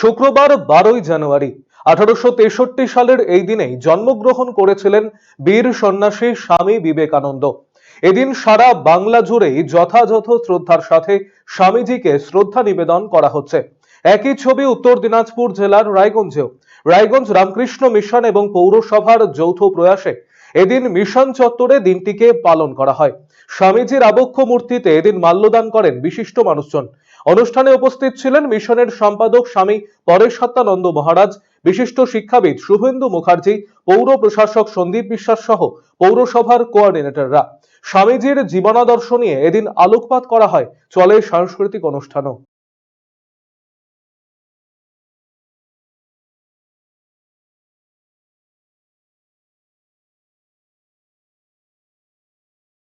শুক্রবার বারোই জানুয়ারি, আঠারোশো তেষট্টি সালের এই দিনেই জন্মগ্রহণ করেছিলেন বীর সন্ন্যাসী স্বামী বিবেকানন্দ। এদিন সারা বাংলা জুড়েই যথাযথ শ্রদ্ধার সাথে স্বামীজিকে শ্রদ্ধা নিবেদন করা হচ্ছে। একই ছবি উত্তর দিনাজপুর জেলার রায়গঞ্জেও। রায়গঞ্জ রামকৃষ্ণ মিশন এবং পৌরসভার যৌথ প্রয়াসে এদিন মিশন চত্বরে দিনটিকে পালন করা হয়। স্বামীজির আবক্ষ মূর্তিতে এদিন মাল্যদান করেন বিশিষ্ট মানুষজন। অনুষ্ঠানে উপস্থিত ছিলেন মিশনের সম্পাদক স্বামী পরেশ সত্যানন্দ মহারাজ, বিশিষ্ট শিক্ষাবিদ শুভেন্দু মুখার্জি, পৌর প্রশাসক সন্দীপ বিশ্বাস সহ পৌরসভার কোঅর্ডিনেটররা। স্বামীজির জীবনাদর্শ নিয়ে এদিন আলোকপাত করা হয়। চলে সাংস্কৃতিক অনুষ্ঠানও।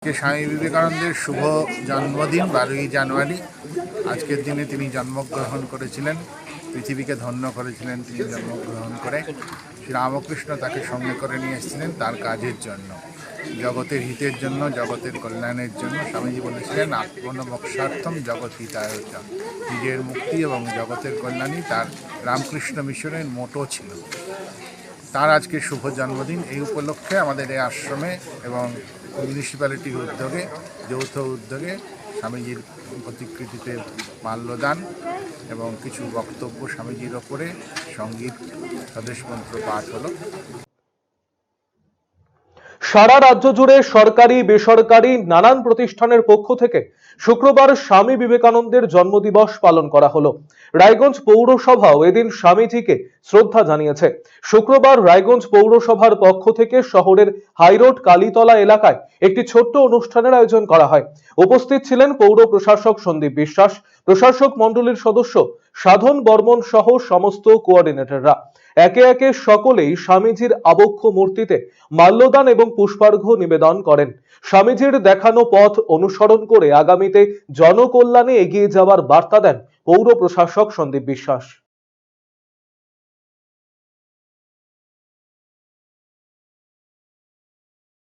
যে স্বামী বিবেকানন্দের শুভ জন্মদিন, বারোই জানুয়ারি। আজকের দিনে তিনি জন্মগ্রহণ করেছিলেন। পৃথিবীকে ধন্য করেছিলেন তিনি জন্মগ্রহণ করে। শ্রী রামকৃষ্ণ তাকে সঙ্গে করে নিয়ে এসেছিলেন তার কাজের জন্য, জগতের হিতের জন্য, জগতের কল্যাণের জন্য। স্বামীজি বলেছিলেন আত্মন মোক্ষার্থম জগৎ হিতায় নিজের মুক্তি এবং জগতের কল্যাণই তার রামকৃষ্ণ মিশনের মোটো ছিল। তার আজকে শুভ জন্মদিন এই উপলক্ষে আমাদের এই আশ্রমে এবং মিউনিসিপ্যালিটির উদ্যোগে, যৌথ উদ্যোগে স্বামীজির প্রতিকৃতিতে মাল্যদান এবং কিছু বক্তব্য স্বামীজির ওপরে সংগীত, স্বদেশ মন্ত্র পাঠ হলো। সারা রাজ্য জুড়ে সরকারি, বেসরকারি, নানান প্রতিষ্ঠানের পক্ষ থেকে শুক্রবার স্বামী বিবেকানন্দের জন্মদিবস পালন করা হলো। রায়গঞ্জ পৌরসভাও এদিন স্বামীজিকে শ্রদ্ধা জানিয়েছে। শুক্রবার রায়গঞ্জ পৌরসভার পক্ষ থেকে শহরের হাইরোড, কালীতলা এলাকায় একটি ছোট্ট অনুষ্ঠানের আয়োজন করা হয়। উপস্থিত ছিলেন পৌর প্রশাসক সন্দীপ বিশ্বাস, প্রশাসক মণ্ডলীর সদস্য সাধন বর্মন সহ সমস্ত কোঅর্ডিনেটররা। একে একে সকলেই স্বামীজির আবক্ষ মূর্তিতে মাল্যদান এবং পুষ্পার্ঘ্য নিবেদন করেন। স্বামীজির দেখানো পথ অনুসরণ করে আগামীতে জনকল্যাণে এগিয়ে যাওয়ার বার্তা দেন পৌর প্রশাসক সন্দীপ বিশ্বাস।